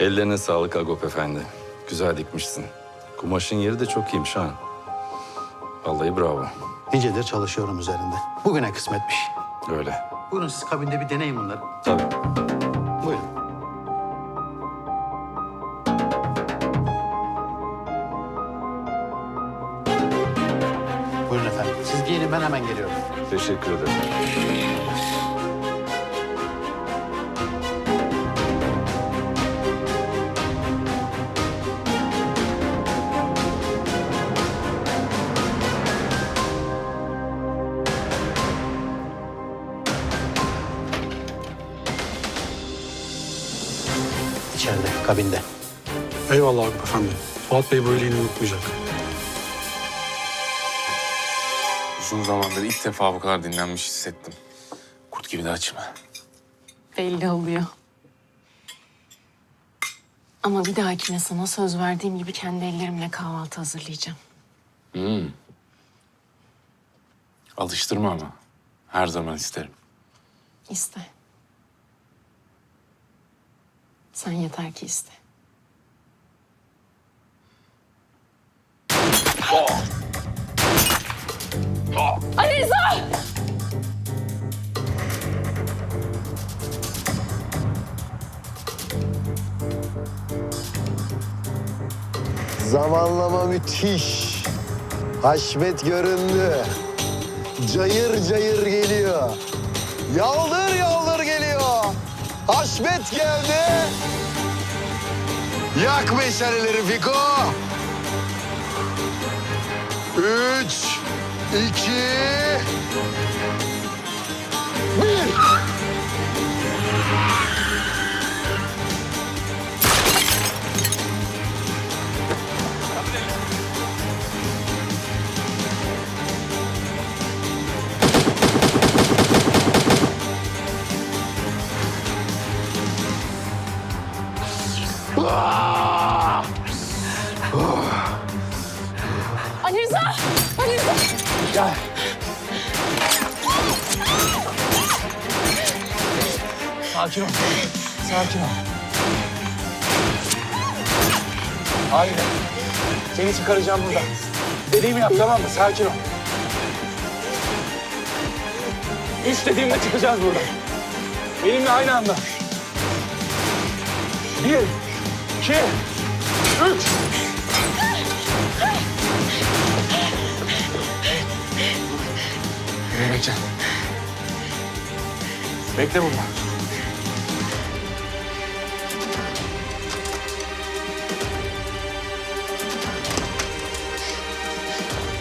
Ellerine sağlık Agop Efendi. Güzel dikmişsin. Kumaşın yeri de çok iyiymiş ha. Vallahi bravo. Nicedir çalışıyorum üzerinde. Bugüne kısmetmiş. Öyle. Buyurun siz kabinde bir deneyin bunları. Tabii. Buyurun. Buyurun efendim. Siz giyinin ben hemen geliyorum. Teşekkür ederim. İçeride, kabinde. Eyvallah Agop Efendi. Fuat Bey bu iyiliğini unutmayacak. Uzun zamandır ilk defa bu kadar dinlenmiş hissettim. Kurt gibi de açım. Belli oluyor. Ama bir dahakine sana söz verdiğim gibi kendi ellerimle kahvaltı hazırlayacağım. Alıştırma ama. Her zaman isterim. İste. Sen yeter ki iste. Ali Rıza! Zamanlama müthiş. Haşmet göründü. Cayır cayır geliyor. Yaldır yaldır. Haşmet geldi. Yak meşaleleri Fiko. Üç, iki, bir. Ali Rıza! Ali Rıza! Sakin ol. Sakin ol. Hayır. Seni çıkaracağım buradan. Dediğimi yap tamam mı? Sakin ol. Üç dediğimde çıkacağız buradan. Benimle aynı anda. Bir, iki, üç. Buraya bekle. Bekle burada.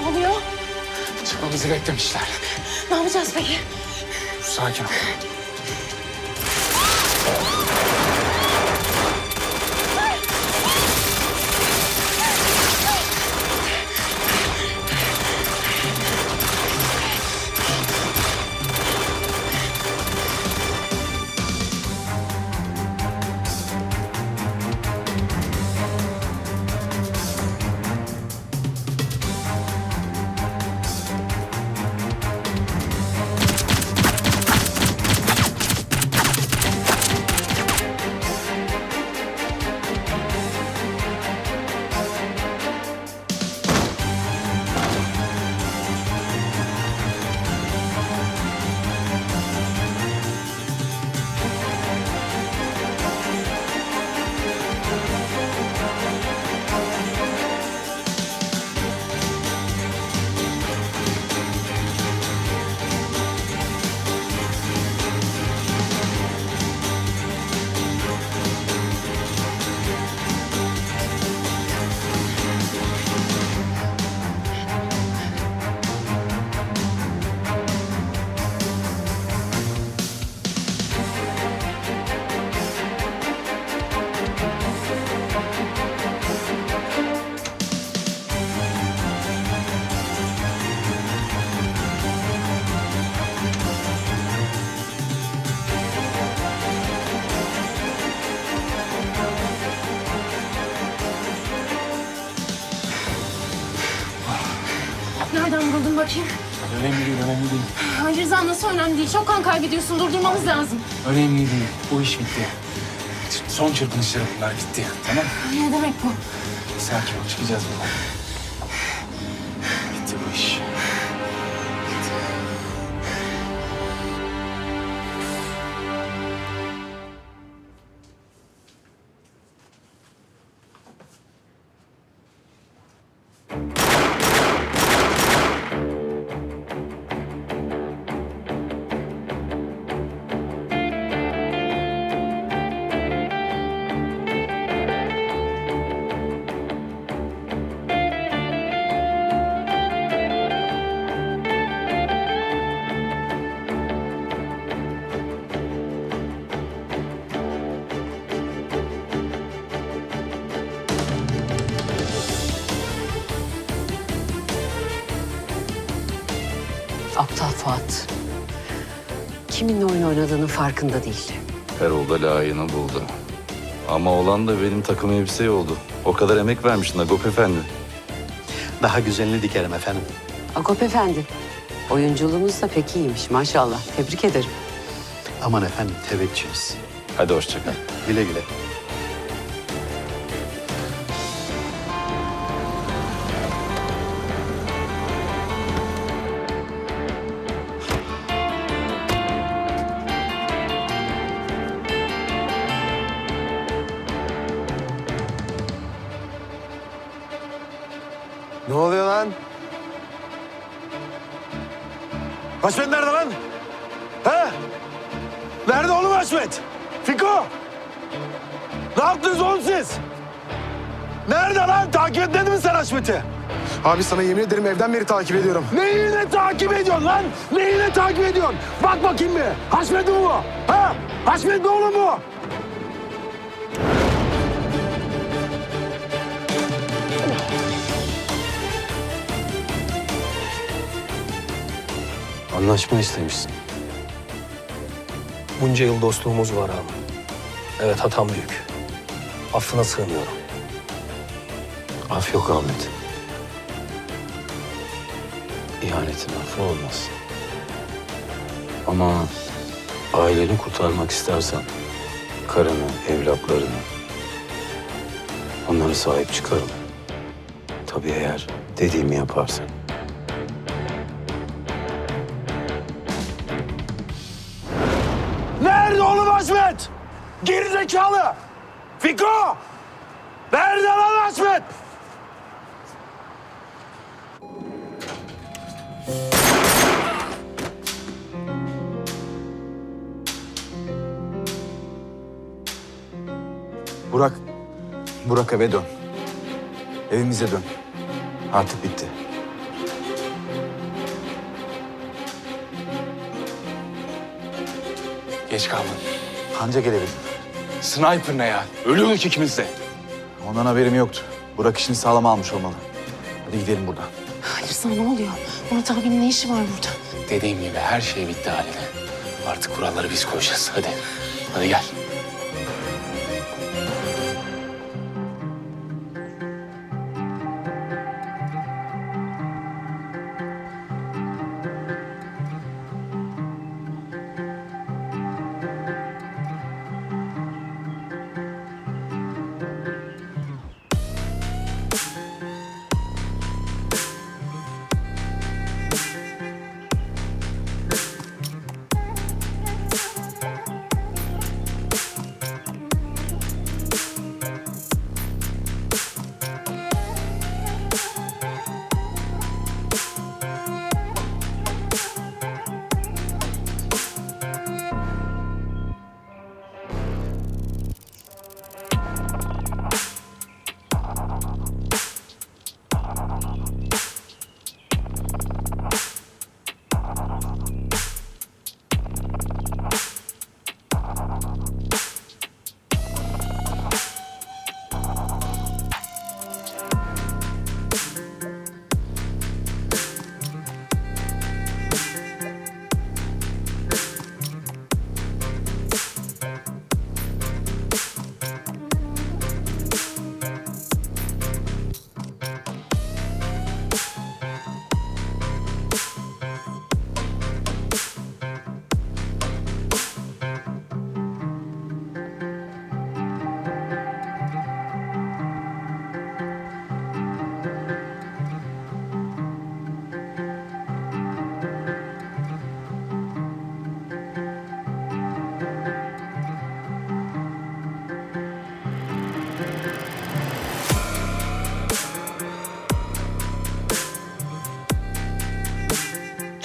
Ne oluyor? Çıkmamızı beklemişler. Ne yapacağız peki? Sakin ol. Bakayım? Önemli değil, önemli değil. Ali Rıza nasıl önemli değil? Çok kan kaybediyorsun. Durdurmamız lazım. Önemli değil. Bu iş bitti. Son çırpınışları bunlar bitti. Tamam mı? Ne demek bu? Sakin ol çıkacağız buradan. Fuat. Kiminle oyun oynadığının farkında değil. Erol da layığını buldu. Ama olan da benim takım elbise oldu. O kadar emek vermiş Nagop Efendi. Daha güzelini dikerim efendim. Agop Efendi, oyunculuğunuz da pek iyiymiş maşallah. Tebrik ederim. Aman efendim teveccühünüz. Hadi hoşça kal. Güle güle. Haşmet nerede lan? He? Nerede oğlum Haşmet? Fiko! Ne yaptınız oğlum siz? Nerede lan? Takip etmedin mi sen Haşmet'i? Abi sana yemin ederim evden beri takip ediyorum. Neyine takip ediyorsun lan? Neyine takip ediyorsun? Bak bakayım bir. Haşmet mi bu? Ha? Haşmet mi oğlum bu? Anlaşma istemişsin. Bunca yıl dostluğumuz var abi. Evet hatam büyük. Affına sığınıyorum. Af yok Ahmet. İhanetin affı olmaz. Ama aileni kurtarmak istersen karını, evlatlarını onlara sahip çıkarım. Tabii eğer dediğimi yaparsan. Gerizekalı! Fiko! Nerede lan Haşmet? Burak. Burak eve dön. Evimize dön. Artık bitti. Geç kaldın. Anca gelebildin. Sniper ne ya? Ölüyorduk ikimiz de. Ondan haberim yoktu. Burak işini sağlam almış olmalı. Hadi gidelim buradan. Hayır sana ne oluyor? Murat abinin ne işi var burada? Dediğim gibi her şey bitti haline. Artık kuralları biz koyacağız. Hadi. Hadi gel.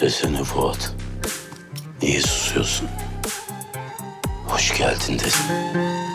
Desene Fuat. Niye susuyorsun? Hoş geldin desene.